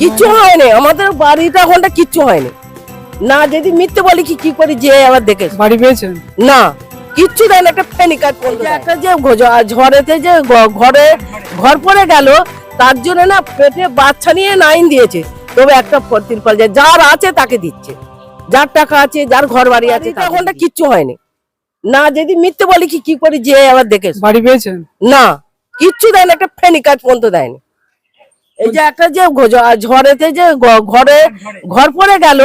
কিচ্ছু হয়নি। আমাদের বাড়িটা ওখানটা কিচ্ছু হয়নি। না যদি মিথ্যে বলি কি কি করি? যে আবার দেখে বাড়ি পেয়েছেন না কিচ্ছু দেয় না একটা কাজ করতে একটা যে ঝড়েতে যে ঘরে ঘর পড়ে গেল তার জন্য না পেটে বাচ্চা নিয়ে নাইন দিয়েছে। তবে একটা তিরপাল যায় যার আছে তাকে দিচ্ছে। যার টাকা আছে যার ঘর বাড়ি আছে তখনটা কিচ্ছু হয়নি। না যদি মিথ্যে বলি কি কি করি? যে আবার দেখে বাড়ি পেয়েছেন না কিচ্ছু দেয় না একটা ফেনি কাজ পর্যন্ত দেয়নি। এই যে একটা যে ঝড়েতে যে ঘরে ঘর পড়ে গেল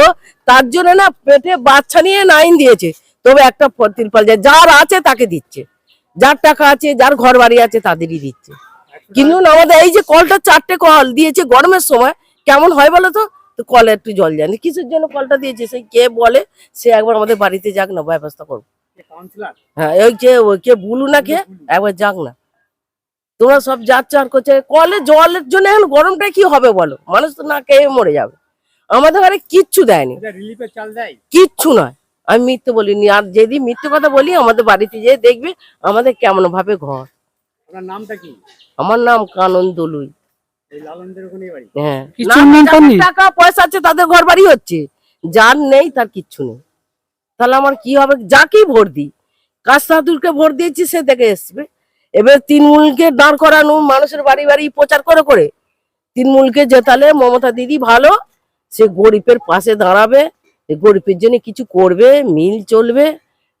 তার জন্য না পেটে বাচ্চা নিয়ে নাইন দিয়েছে। তবে একটা তিরপাল যায় যার আছে তাকে দিচ্ছে। যার টাকা আছে যার ঘর বাড়ি আছে তাদেরই দিচ্ছে। কিন্তু আমাদের এই যে কলটা চারটে কল দিয়েছে গরমের সময় কেমন হয় বলো তো? তো কলে একটু জল যায় না কিসের জন্য কলটা দিয়েছে? সেই কে বলে সে একবার আমাদের বাড়িতে যাক না ব্যবস্থা করব হ্যাঁ ওই কে ওই কে বুলু না কে একবার যাক না। তোমরা সব যাচ্ছ আর করছে কলে জলের জন্য এখন গরমটা কি হবে বলো? মানুষ তো না খেয়ে মরে যাবে। আমাদের ঘরে কিচ্ছু দেয়নি। কিচ্ছু নয়। আমি মিথ্যে বলিনি। আর যদি মিথ্যে কথা বলি আমাদের বাড়িতে যেয়ে দেখবে আমাদের কেমন ভাবে ঘর। নামটা কি? আমার নাম কানন দলুই। এই লালনদের ওখানে বাড়ি? হ্যাঁ? টাকা পয়সা আছে তাদের ঘর বাড়ি হচ্ছে। যার নেই তার কিচ্ছু নেই। তাহলে আমার কি হবে? যাকেই ভোট দিই। কাস্তাদুরকে ভোট দিয়েছি সে দেখে এসবে। এবার তৃণমূলকে দাঁড় করানো, মানুষের বাড়ি বাড়ি প্রচার করে করে তৃণমূলকে জেতালে মমতা দিদি ভালো, সে গরিবের পাশে দাঁড়াবে গরিবের জন্য কিছু করবে, মিল চলবে,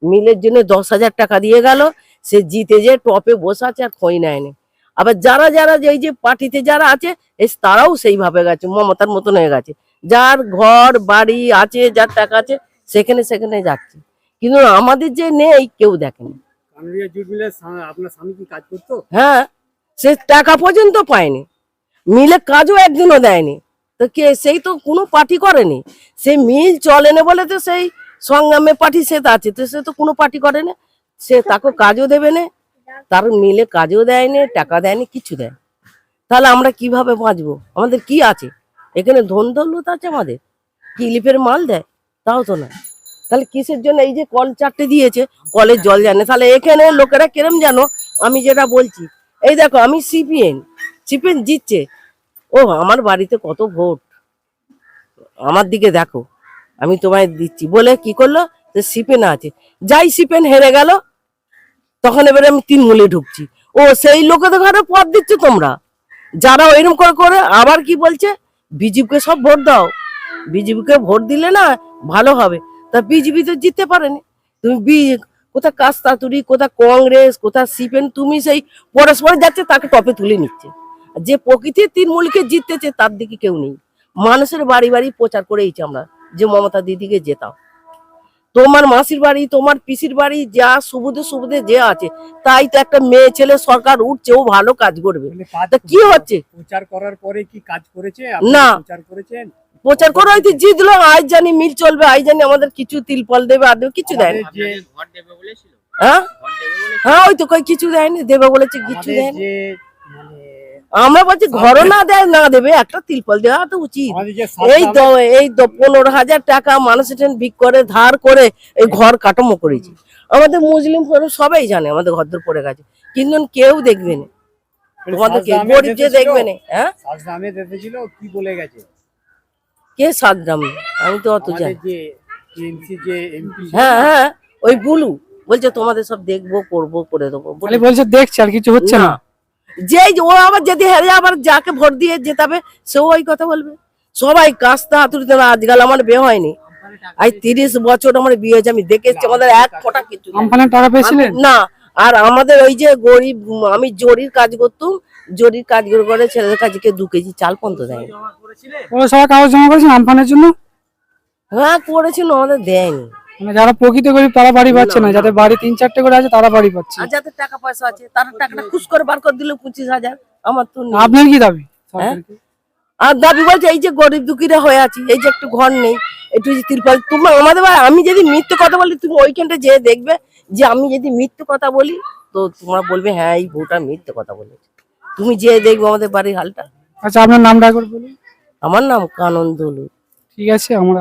মিলের জন্য দশ হাজার টাকা দিয়ে গেল, সে জিতে যে টপে বসে আছে আর খই নেয়নি। আবার যারা যারা যে এই যে পার্টিতে যারা আছে তারাও সেইভাবে গেছে, মমতার মতন হয়ে গেছে। যার ঘর, বাড়ি আছে, যার টাকা আছে, সেখানে সেখানে যাচ্ছে। কিন্তু আমাদের যে নেই, কেউ দেখেনি। কানুরিয়া জুট মিলে আপনার স্বামী কি কাজ করতো? হ্যাঁ সে টাকা পর্যন্ত পায়নি। মিলে কাজও একদিনও দেয়নি। তো কে, সেই তো কোনো পার্টি করেনি। সে মিল চলে না বলে তো সেই সংগ্রামে পার্টি সে তো আছে। তো সে তো কোনো পার্টি করে না। সে তাকে কাজও দেবে না। তার মিলে কাজও দেয়নি টাকা দেয়নি কিছু দেয় তাহলে আমরা কীভাবে বাঁচবো? আমাদের কি আছে? এখানে ধন দৌলত আছে আমাদের। কি লিপের মাল দেয়? তাও তো না তাহলে কিসের জন্য এই যে কল চারটে দিয়েছে, কলের জল জানে। তাহলে এখানে লোকেরা কিরম জানো? আমি যেটা বলছি, এই দেখো, আমি সিপিএন সিপিএন জিতছে। ও, আমার বাড়িতে কত ভোট? আমার দিকে দেখো, আমি তোমায় দিচ্ছি। বলে কি করল? যে সিপেন আছে। যাই সিপেন হেরে গেল, তখন এবারে আমি তিন তৃণমূলে ঢুকছি। ও, সেই লোকেদের ঘরে পথ দিচ্ছ তোমরা। যারা ওইরকম করে করে, আবার কি বলছে? বিজেপিকে সব ভোট দাও। বিজেপিকে ভোট দিলে না ভালো হবে। তা বিজেপি তো জিততে পারেনি। তুমি বি কোথা কাস্তাতুরি কোথা কংগ্রেস কোথা সিপেন তুমি সেই পরস্পর যাচ্ছে তাকে টপে তুলে নিচ্ছে। যে প্রকৃতির তৃণমূলকে জিততেছে তার দিকে কেউ নেই। মানুষের বাড়ি বাড়ি প্রচার করেইছি আমরা যে মমতা দিদিকে জেতাও। তোমার মাসির বাড়ি তোমার পিসির বাড়ি যা সুবিধে সুবিধে যে আছে তাই তো একটা মেয়ে ছেলে সরকার উঠছে ও ভালো কাজ করবে। কি হচ্ছে? প্রচার করার পরে কি কাজ করেছে? না। প্রচার করেছেন? প্রচার করে হয়তো জিতলো আজ জানি মিল চলবে আজ জানি আমাদের কিছু তিলফল দেবে আর দেবে কিছু দেয় না হ্যাঁ? ঘর দেবে বলেছিল। হ্যাঁ ওই তো কই কিছু দেয়নি দেবে বলেছে কিছু দেয়নি। মানে আমরা বলছি ঘরও না দেয় না দেবে একটা তিলফল দেওয়া তো উচিত। এই তো এই তো পনেরো হাজার টাকা মানুষের ভিক করে ধার করে এই ঘর কাঠামো করেছি। আমাদের মুসলিম সবাই জানে আমাদের ঘর ঘরদোর পড়ে গেছে। কিন্তু কেউ দেখবে না। তোমাদের গরিব যে দেখবে না হ্যাঁ? কি বলে গেছে? কে সাজদাম আমি তো অত জানি। যে যে হ্যাঁ হ্যাঁ ওই বুলু। বলছে তোমাদের সব দেখব করব করে দেবো। বলছে দেখছে আর কিছু হচ্ছে না। যেই ও আবার যদি হেরে আবার যাকে ভোট দিয়ে জেতাবে সেও ওই কথা বলবে। সবাই কাস্তা হাতুড়িতে না আজকাল আমার বিয়ে হয়নি। আজ তিরিশ বছর আমার বিয়ে হয়েছে আমি দেখে এসেছি আমাদের এক ফোটা কিছু টাকা পেয়েছিলেন? না আর আমাদের ওই যে গরিব আমি জরির কাজ করতাম জরির কাজ করে ছেলেদের কাজকে দু কেজি চাল পর্যন্ত দেয়। পৌরসভা কাগজ জমা করেছেন আমফানের জন্য? হ্যাঁ করেছিল আমাদের দেয়নি। মানে যারা প্রকৃত গরিব তারা বাড়ি পাচ্ছে না যাদের বাড়ি তিন চারটে করে আছে তারা বাড়ি পাচ্ছে। আর যাদের টাকা পয়সা আছে তারা টাকাটা খুশ করে বার করে দিল পঁচিশ হাজার। আমার তো। আপনার কি দাবি? হ্যাঁ? আর দাবি বলছে এই যে গরিব দুঃখীরা হয়ে আছি এই যে একটু ঘর নেই একটু যে তিরপাল তোমার আমাদের আমি যদি মিথ্যে কথা বলি তুমি ওইখানটা যেয়ে দেখবে যে আমি যদি মিথ্যে কথা বলি তো তোমরা বলবে হ্যাঁ এই বউটা মিথ্যে কথা বলেছে। তুমি যে দেখবে আমাদের বাড়ির হালটা। আচ্ছা আপনার নামটা একবার বলুন। আমার নাম কানন দলু ঠিক আছে আমরা